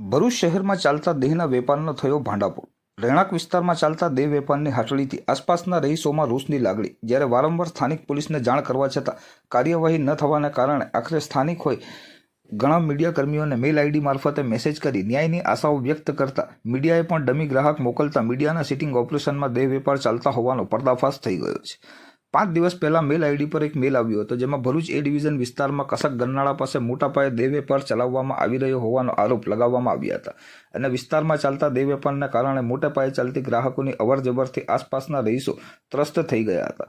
ભરૂચ શહેરમાં ચાલતા દેહના વેપારનો થયો ભાંડાફોડ. રહેણાંક વિસ્તારમાં ચાલતા દેહ વેપારની હાટડીથી આસપાસના રહીશોમાં રોષની લાગણી. જ્યારે વારંવાર સ્થાનિક પોલીસને જાણ કરવા છતાં કાર્યવાહી ન થવાના કારણે આખરે સ્થાનિક હોય ઘણા મીડિયા કર્મીઓને મેલ આઈડી મારફતે મેસેજ કરી ન્યાયની આશાઓ વ્યક્ત કરતા મીડિયાએ પણ ડમી ગ્રાહક મોકલતા મીડિયાના સિટિંગ ઓપરેશનમાં દેહ વેપાર ચાલતા હોવાનો પર્દાફાશ થઈ ગયો છે. પાંચ દિવસ પહેલાં મેલ આઈડી પર એક મેલ આવ્યો હતો, જેમાં ભરૂચ એ ડિવિઝન વિસ્તારમાં કસક ગરનાળા પાસે મોટા પાયે દેહ વેપાર ચલાવવામાં આવી રહ્યો હોવાનો આરોપ લગાવવામાં આવ્યા હતા. અને વિસ્તારમાં ચાલતા દેહ વેપારને કારણે મોટા પાયે ચાલતી ગ્રાહકોની અવરજવરથી આસપાસના રહીશો ત્રસ્ત થઈ ગયા હતા.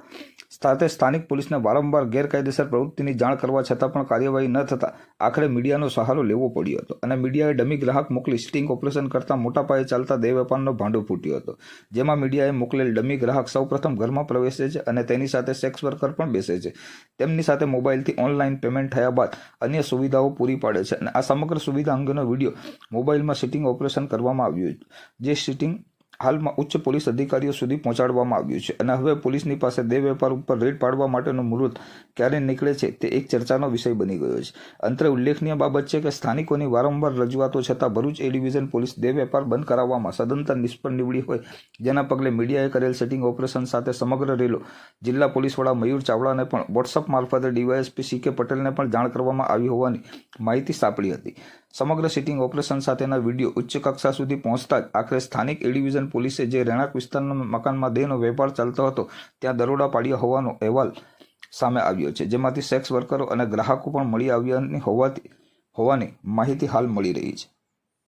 સાથે સ્થાનિક પોલીસને વારંવાર ગેરકાયદેસર પ્રવૃત્તિની જાણ કરવા છતાં પણ કાર્યવાહી ન થતાં આખરે મીડિયાનો સહારો લેવો પડ્યો હતો અને મીડિયાએ ડમી ગ્રાહક મોકલી સ્ટિંગ ઓપરેશન કરતા મોટા પાયે ચાલતા દેહ વેપારનો ભાંડો ફૂટ્યો હતો, જેમાં મીડિયાએ મોકલેલ ડમી ગ્રાહક સૌપ્રથમ ઘરમાં પ્રવેશે છે અને તેની સાથે સેક્સ વર્કર પણ બેસે છે. તેમની સાથે મોબાઈલથી ઓનલાઈન પેમેન્ટ થયા બાદ અન્ય સુવિધાઓ પૂરી પાડે છે અને આ સમગ્ર સુવિધા અંગેનો વીડિયો મોબાઈલમાં સિટિંગ ઓપરેશન કરવામાં આવ્યું જે સિટિંગ હાલમાં ઉચ્ચ પોલીસ અધિકારીઓ સુધી પહોંચાડવામાં આવ્યું છે અને હવે પોલીસની પાસે દેહ વેપાર ઉપર રેડ પાડવા માટેનો મુહૂર્ત ક્યારે નીકળે છે તે એક ચર્ચાનો વિષય બની ગયો છે. અંતરે ઉલ્લેખનીય બાબત છે કે સ્થાનિકોની વારંવાર રજૂઆતો છતાં ભરૂચ એ ડિવિઝન પોલીસ દેહ વેપાર બંધ કરાવવામાં સદંતર નિષ્ફળ નીવડી હોય જેના પગલે મીડિયાએ કરેલ સેટિંગ ઓપરેશન સાથે સમગ્ર રેલો જિલ્લા પોલીસ વડા મયુર ચાવડાને પણ વોટ્સઅપ મારફતે ડીવાયએસપી સી કે પટેલને પણ જાણ કરવામાં આવી હોવાની માહિતી સાંપડી હતી. સમગ્ર સિટિંગ ઓપરેશન સાથેના વીડિયો ઉચ્ચ કક્ષા સુધી પહોંચતા જ આખરે સ્થાનિક એ પોલીસે જે રહેણાંક વિસ્તારના મકાનમાં દેહનો વેપાર ચાલતો હતો, ત્યાં દરોડા પાડ્યા હોવાનો અહેવાલ સામે આવ્યો છે, જેમાંથી સેક્સ વર્કરો અને ગ્રાહકો પણ મળી આવ્યાની હોવાથી, હોવાની માહિતી હાલ મળી રહી છે.